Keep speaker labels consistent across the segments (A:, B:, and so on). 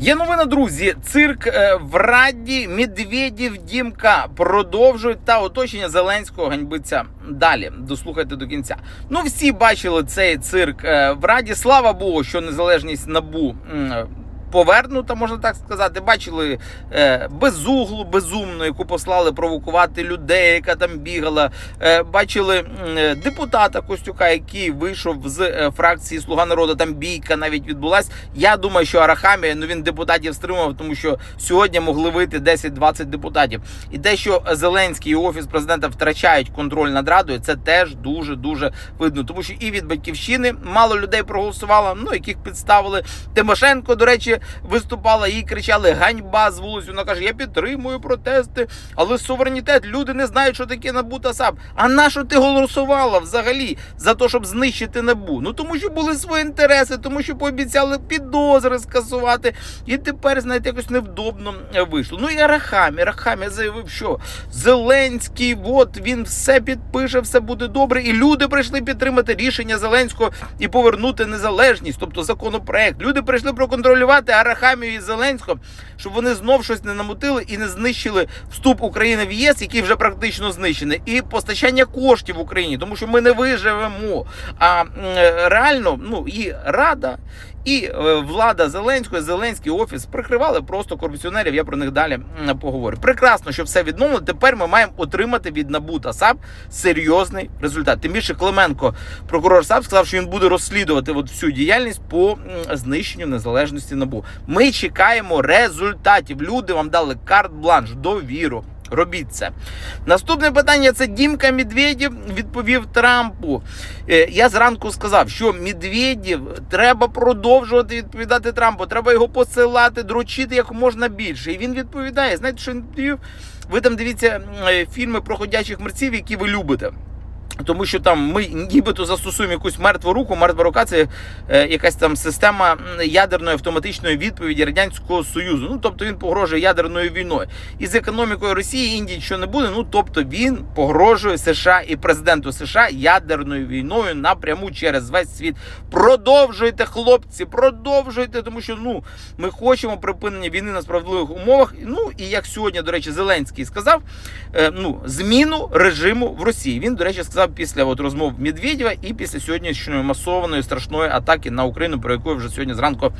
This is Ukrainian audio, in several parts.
A: Є новина, друзі. Цирк е, в Раді Медведів Дімка продовжують та оточення Зеленського ганьбиться далі. Дослухайте до кінця. Ну, всі бачили цей цирк е, в Раді. Слава Богу, що незалежність набу. Повернута, можна так сказати, бачили е, безуглу, безумну, яку послали провокувати людей, яка там бігала. Е, бачили е, депутата Костюка, який вийшов з е, фракції Слуга народу. Там бійка навіть відбулась. Я думаю, що Арахамія ну він депутатів стримував, тому що сьогодні могли вийти 10-20 депутатів. І те, що Зеленський і офіс президента втрачають контроль над радою, це теж дуже дуже видно. Тому що і від батьківщини мало людей проголосувало, ну яких підставили. Тимошенко, до речі, виступала, їй кричали ганьба з вулиці. Вона каже: Я підтримую протести, але суверенітет люди не знають, що таке НАБУ та САП. А на що ти голосувала взагалі за те, щоб знищити НАБУ? Ну тому що були свої інтереси, тому що пообіцяли підозри скасувати. І тепер, знаєте, якось невдобно е, вийшло. Ну і Арахамі. Арахамі заявив, що Зеленський, от він все підпише, все буде добре. І люди прийшли підтримати рішення Зеленського і повернути незалежність, тобто законопроект. Люди прийшли проконтролювати Арахамію і Зеленського, щоб вони знов щось не намутили і не знищили вступ України в ЄС, який вже практично знищений, і постачання коштів в Україні, тому що ми не виживемо. А реально, ну і рада. І е, влада Зеленського, Зеленський офіс прикривали просто корупціонерів. Я про них далі поговорю. Прекрасно, що все відновлено. Тепер ми маємо отримати від НАБУ та САП серйозний результат. Тим більше Клименко, прокурор САП, сказав, що він буде розслідувати от всю діяльність по знищенню незалежності НАБУ. Ми чекаємо результатів. Люди вам дали карт-бланш, довіру. Робіть це. Наступне питання це Дімка Медведєв відповів Трампу. Е, Я зранку сказав, що Медведєв треба продовжувати відповідати Трампу. Треба його посилати, дрочити як можна більше. І він відповідає. Знаєте, що він відповів? Ви там дивіться е, фільми про ходячих мерців, які ви любите. Тому що там ми нібито застосуємо якусь мертву руку. Мертва рука це е, якась там система ядерної автоматичної відповіді радянського союзу. Ну тобто він погрожує ядерною війною. І з економікою Росії Індії що не буде. Ну тобто він погрожує США і президенту США ядерною війною напряму через весь світ. Продовжуйте, хлопці, продовжуйте, тому що ну ми хочемо припинення війни на справедливих умовах. Ну і як сьогодні, до речі, Зеленський сказав, е, ну зміну режиму в Росії. Він, до речі, сказав після от розмов Медведєва і після сьогоднішньої масованої страшної атаки на Україну, про яку я вже сьогодні зранку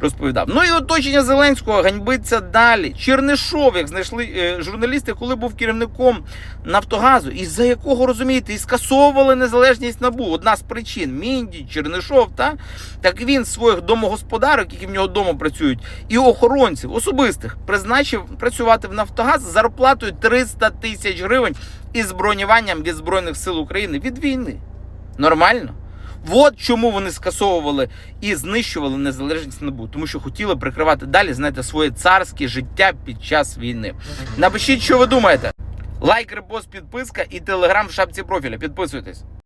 A: розповідав. Ну і оточення Зеленського ганьбиться далі. Чернишов, як знайшли е, журналісти, коли був керівником Нафтогазу, і за якого розумієте, і скасовували незалежність набу. Одна з причин Мінді, Чернишов, та так він своїх домогосподарок, які в нього вдома працюють, і охоронців особистих призначив працювати в Нафтогаз з зарплатою 300 тисяч гривень і з бронюванням від збройних сил України від війни. Нормально? От чому вони скасовували і знищували незалежність НАБУ, тому що хотіли прикривати далі, знаєте, своє царське життя під час війни. Напишіть, що ви думаєте. Лайк, репост, підписка і телеграм в шапці профіля. Підписуйтесь.